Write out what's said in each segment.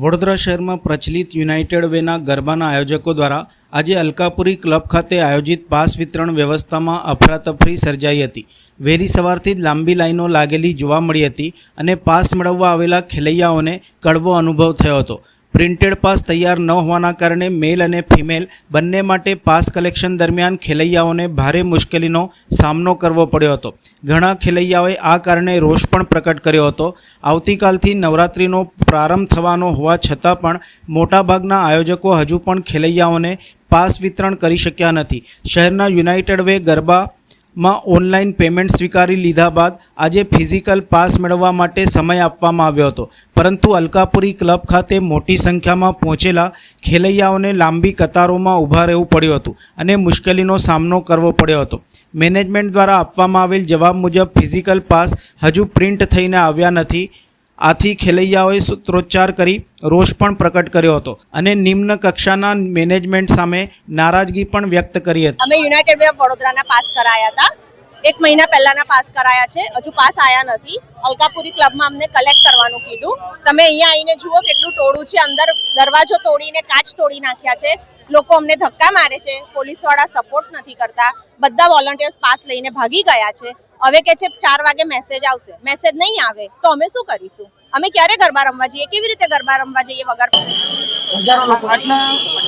વડોદરા શહેરમાં પ્રચલિત યુનાઇટેડ વેના ગરબાના આયોજકો દ્વારા આજે અલકાપુરી ક્લબ ખાતે આયોજિત પાસ વિતરણ વ્યવસ્થામાં અફરાતફરી સર્જાઈ હતી. વહેલી સવારથી જ લાંબી લાઈનો લાગેલી જોવા મળી હતી અને પાસ મેળવવા આવેલા ખેલૈયાઓને કડવો અનુભવ થયો હતો. પ્રિન્ટેડ પાસ તૈયાર ન હોવાના કારણે મેલ અને ફિમેલ બંને માટે પાસ કલેક્શન દરમિયાન ખેલૈયાઓને ભારે મુશ્કેલીનો સામનો કરવો પડ્યો હતો. ઘણા ખેલૈયાઓએ આ કારણે રોષ પણ પ્રકટ કર્યો હતો. આવતીકાલથી નવરાત્રિનો પ્રારંભ થવાનો હોવા છતાં પણ મોટાભાગના આયોજકો હજુ પણ ખેલૈયાઓને પાસ વિતરણ કરી શક્યા નથી. શહેરના યુનાઇટેડ વે ગરબા માં ઓનલાઈન પેમેન્ટ સ્વીકારી લીધા બાદ આજે ફિઝિકલ પાસ મેળવવા માટે સમય આપવામાં આવ્યો હતો. પરંતુ અલકાપુરી ક્લબ ખાતે મોટી સંખ્યામાં પહોંચેલા ખેલૈયાઓને લાંબી કતારોમાં ઊભા રહેવું પડ્યું હતું અને મુશ્કેલીનો સામનો કરવો પડ્યો હતો. મેનેજમેન્ટ દ્વારા આપવામાં આવેલ જવાબ મુજબ ફિઝિકલ પાસ હજુ પ્રિન્ટ થઈને આવ્યા નથી. આથી ખેલૈયાઓએ સૂત્રોચ્ચાર કરી રોષ પણ પ્રકટ કર્યો હતો અને નિમ્ન કક્ષાના મેનેજમેન્ટ સામે નારાજગી પણ વ્યક્ત કરી હતી. અમે યુનાઇટેડ વે ઓફ વડોદરાના પાસ કરાયા હતા. એક મહિના પહેલાના પાસ કરાયા છે. હજુ પાસ આયા નથી. અલકાપુરી ક્લબમાં અમને કલેક્ટ કરવાનું કીધું. તમે અહીંયા આવીને જુઓ કેટલું ટોળું છે. અંદર દરવાજો તોડીને કાચ તોડી નાખ્યા છે. લોકો અમને ધક્કા મારે છે. પોલીસવાળા સપોર્ટ નથી કરતા. બધા વોલન્ટિયર્સ પાસ લઈને ભાગી ગયા છે. હવે કે છે ચાર વાગે મેસેજ આવશે. મેસેજ નહીં આવે તો અમે શું કરીશું? અમે ક્યારે ગરબા રમવા જઈએ? કેવી રીતે ગરબા રમવા જઈએ વગર? લોકો.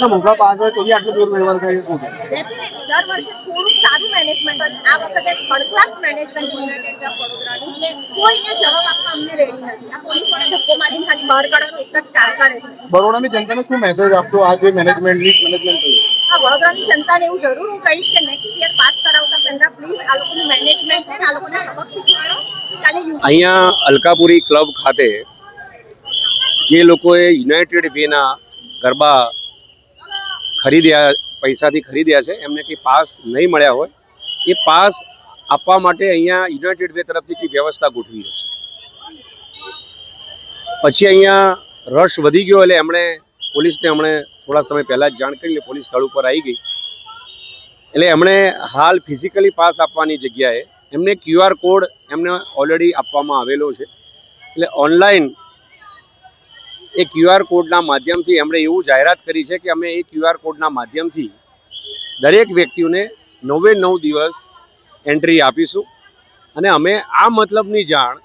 મોટા પાસ હોય તો બી આટલો દૂર વ્યવહાર થાય શું દર વર્ષે થોડું સારું મેનેજમેન્ટ આ વખતે third class management united of વડોદરાનું કોઈ જવાબ આપવા અમને રેડી નથી. આ પોલીસવાળા ધક્કો મારીને ખાલી બહાર કાઢવાનો એક જ કાર કરે છે. બરોડાની જનતાને શું મેસેજ આપશો? આ જે મેનેજમેન્ટ મિસ મેનેજમેન્ટ થયું. આ વડોદરાની જનતાને એવું જરૂર હું કહીશ કે નેક્સ્ટ યર પાસ કરાવતા પહેલા પ્લીઝ આ લોકોનું મેનેજમેન્ટ છે ને આ લોકોને સબક શીખવાડો કે કાલે યુ- અહીંયા અલકાપુરી ક્લબ ખાતે જે લોકોએ યુનાઇટેડ વેના ગરબા ખરીદ્યા, પૈસાથી ખરીદ્યા છે, એમને કંઈ પાસ નહીં મળ્યા હોય, એ પાસ આપવા માટે અહીંયા યુનાઇટેડ વે તરફથી કંઈ વ્યવસ્થા ગોઠવી છે. પછી અહીંયા રશ વધી ગયો એટલે એમણે પોલીસને એમણે થોડા સમય પહેલાં જ જાણ કરી લે પોલીસ સ્થળ ઉપર આવી ગઈ. એટલે એમણે હાલ ફિઝિકલી પાસ આપવાની જગ્યાએ એમને ક્યુઆર કોડ એમને ઓલરેડી આપવામાં આવેલો છે. એટલે ઓનલાઈન એ ક્યુઆર કોડના માધ્યમથી એમણે એવું જાહેરાત કરી છે કે અમે એ ક્યુઆર કોડના માધ્યમથી દરેક વ્યક્તિઓને નવે નવ દિવસ એન્ટ્રી આપીશું. અને અમે આ મતલબની જાણ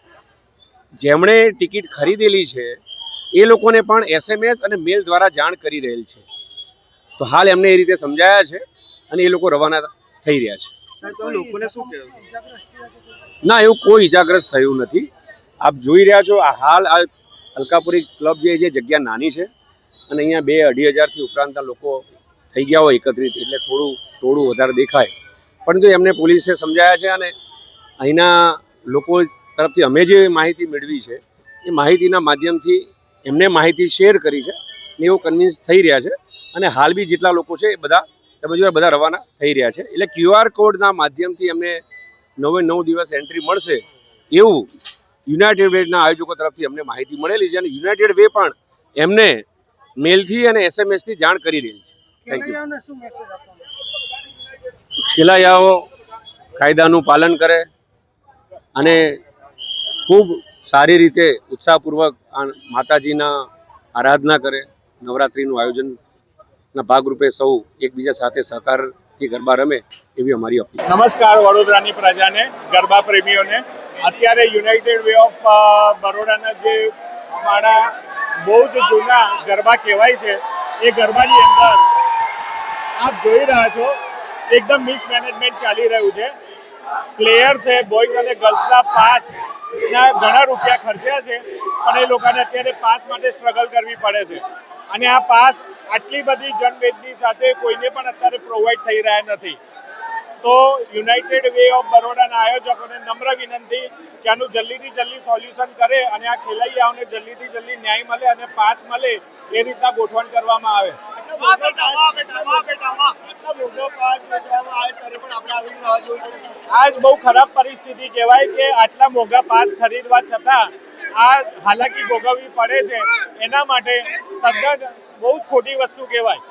જેમણે ટિકિટ ખરીદેલી છે, એ લોકોને પણ એસએમએસ અને મેલ દ્વારા જાણ કરી રહેલ છે. તો હાલ એમને એ રીતે સમજાયા છે અને એ લોકો રવાના થઈ રહ્યા છે. ના, એવું કોઈ ઇજાગ્રસ્ત થયું નથી. આપ જોઈ રહ્યા છો, આ હાલ આ અલકાપુરી ક્લબ જે છે જગ્યા નાની છે અને અહીંયા બે અઢી હજારથી ઉપરાંતના લોકો થઈ ગયા હોય એકત્રિત, એટલે થોડું થોડું વધારે દેખાય. પરંતુ એમને પોલીસે સમજાયા છે અને અહીંના લોકો તરફથી અમે જે માહિતી મેળવી છે, એ માહિતીના માધ્યમથી એમને માહિતી શેર કરી છે ને એવું કન્વિન્સ થઈ રહ્યા છે. અને હાલ બી જેટલા લોકો છે, એ બધા તમે જોયા બધા રવાના થઈ રહ્યા છે. એટલે ક્યુઆર કોડના માધ્યમથી એમને નવે નવ દિવસ એન્ટ્રી મળશે એવું યુનાઇટેડ વેના આયોજકો તરફથી અમને માહિતી મળેલી છે અને યુનાઇટેડ વે પણ એમને મેલથી અને એસએમએસથી જાણ કરી રહી છે. થેન્ક યુ ખેલૈયાઓ કાયદાનું પાલન કરે અને ખૂબ સારી રીતે ઉત્સાહપૂર્વક માતાજીના આરાધના કરે. નવરાત્રિનું આયોજનના ભાગરૂપે સૌ એકબીજા સાથે સહકારથી ગરબા રમે એવી અમારી અપીલ નમસ્કાર વડોદરાની પ્રજાને, ગરબા પ્રેમીઓને. અત્યારે યુનાઇટેડ વે ઓફ બરોડાના જે અમારા બહુ જ જૂના ગરબા કહેવાય છે, એ ગરબાની અંદર આપ જોઈ રહ્યા છો, એકદમ મિસમેનેજમેન્ટ ચાલી રહ્યું છે. પ્લેયર છે, બોયઝ અને ગર્લ્સના પાસ ના ઘણા રૂપિયા ખર્ચ્યા છે, પણ એ લોકોને અત્યારે પાસ માટે સ્ટ્રગલ કરવી પડે છે. અને આ પાસ આટલી બધી જનવેદની સાથે કોઈને પણ અત્યારે પ્રોવાઈડ થઈ રહ્યા નથી. તો યુનાઇટેડ વે ઓફ બરોડાના આયોજકોને નમ્ર વિનંતી કે આનું જલ્દીથી જલ્દી સોલ્યુશન કરે અને આ ખેલૈયાઓને જલ્દીથી જલ્દી ન્યાય મળે અને પાસ મળે એ રીતના ગોઠવણ કરવામાં આવે. આજ બહુ ખરાબ પરિસ્થિતિ કહેવાય કે આટલા મોંઘા પાસ ખરીદવા છતાં આ હાલાકી ભોગવવી પડે છે એના માટે તદ્દન બહુ જ ખોટી વસ્તુ કહેવાય.